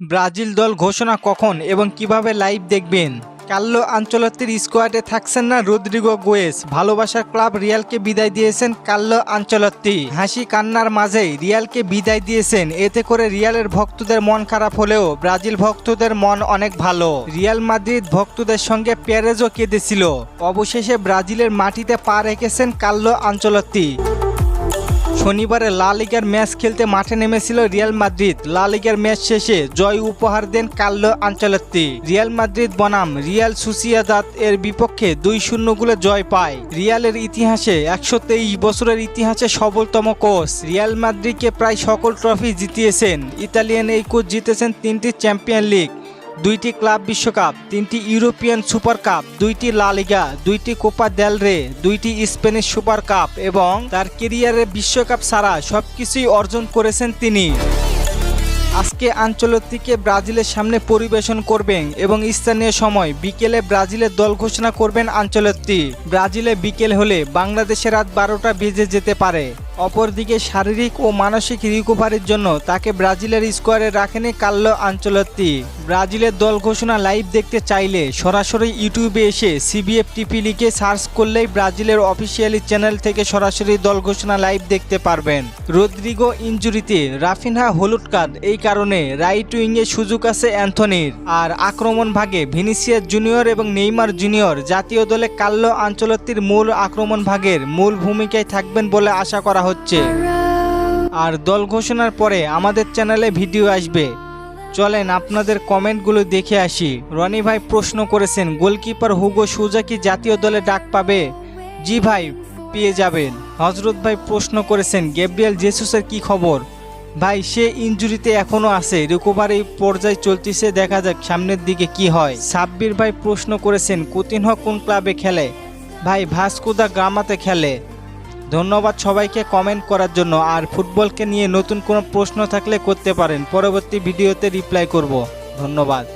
Brazil দল ঘোষণা কখন এবং কীভাবে লাইভ দেখবেন? কাল্লো আঞ্চলত্তির স্কোয়াডে থাকছেন না রদ্রিগো গোয়েস। ভালোবাসার ক্লাব রিয়ালকে বিদায় দিয়েছেন কাল্লো আঞ্চলত্তি। হাসি কান্নার মাঝেই রিয়ালকে বিদায় দিয়েছেন। এতে করে রিয়ালের ভক্তদের মন খারাপ হলেও ব্রাজিল ভক্তদের মন অনেক ভালো। রিয়াল মাদ্রিদ ভক্তদের সঙ্গে প্যারেজও কেঁদেছিল। অবশেষে ব্রাজিলের মাটিতে পা রেখেছেন কাল্লো আঞ্চলত্তি। শনিবারে লা লিগার ম্যাচ খেলতে মাঠে নেমেছিল রিয়াল মাদ্রিদ। লা লিগার ম্যাচ শেষে জয় উপহার দেন কার্লো আঞ্চলত্তি রিয়াল মাদ্রিদ বনাম রিয়াল সুসিয়াদাত এর বিপক্ষে দুই শূন্য গোলে জয় পায়। রিয়ালের ইতিহাসে একশো তেইশ বছরের ইতিহাসে সবলতম কোচ। রিয়াল মাদ্রিদকে প্রায় সকল ট্রফি জিতিয়েছেন। ইতালিয়ান এই কোচ জিতেছেন তিনটি চ্যাম্পিয়ন লিগ। দুইটি ক্লাব বিশ্বকাপ, তিনটি ইউরোপিয়ান সুপার কাপ, দুইটি লা লিগা, দুইটি কোপা দেল রে, দুইটি স্পেনিশ সুপার কাপ এবং তার কেরিয়ারে বিশ্বকাপ ছাড়া সবকিছুই অর্জন করেছেন তিনি। আজকে আঞ্চলতিকে ব্রাজিলের সামনে পরিবেশন করবেন এবং স্থানীয় সময় বিকেলে ব্রাজিলের দল ঘোষণা করবেন আঞ্চলত্তি ব্রাজিলে বিকেল হলে বাংলাদেশে রাত বারোটা বেজে যেতে পারে। অপরদিকে শারীরিক ও মানসিক রিকভারির জন্য তাকে ব্রাজিলের স্কোয়ারে রাখেনি কাল্লো আঞ্চলত্তি ব্রাজিলের দল ঘোষণা লাইভ দেখতে চাইলে সরাসরি ইউটিউবে এসে সিবিএফ টিপি লিখে সার্চ করলেই ব্রাজিলের অফিসিয়ালি চ্যানেল থেকে সরাসরি দল ঘোষণা লাইভ দেখতে পারবেন। রদ্রিগো ইঞ্জুরিতে রাফিনহা হলুদ কার্ড, এই কারণে রাইট উইংয়ে সুযোগ আছে অ্যান্থনির। আর আক্রমণ ভাগে ভিনিসিয়াস জুনিয়র এবং নেইমার জুনিয়র জাতীয় দলে কাল্লো আঞ্চলত্তির মূল আক্রমণ ভাগের মূল ভূমিকায় থাকবেন বলে আশা করা হচ্ছে। আর দল ঘোষণার পরে আমাদের চ্যানেলে ভিডিও আসবে। চলেন আপনাদের কমেন্টগুলো দেখে আসি। রনি ভাই প্রশ্ন করেছেন, গোলকিপার হুগো সুজা কি জাতীয় দলে ডাক পাবে? জি ভাই, পেয়ে যাবেন। হজরত ভাই প্রশ্ন করেছেন গ্যাব্রিয়েল জেসুসের কি খবর? ভাই, সে ইনজুরিতে এখনও আছে। রিকভারি পর্যায়ে চলতেছে, দেখা যাক সামনের দিকে কি হয়। সাব্বির ভাই প্রশ্ন করেছেন, কুতিনহ কোন ক্লাবে খেলে? ভাই ভাস্কুদা গ্রামাতে খেলে। ধন্যবাদ সবাইকে কমেন্ট করার জন্য। আর ফুটবলকে নিয়ে নতুন কোনো প্রশ্ন থাকলে করতে পারেন। পরবর্তী ভিডিওতে রিপ্লাই করব। ধন্যবাদ।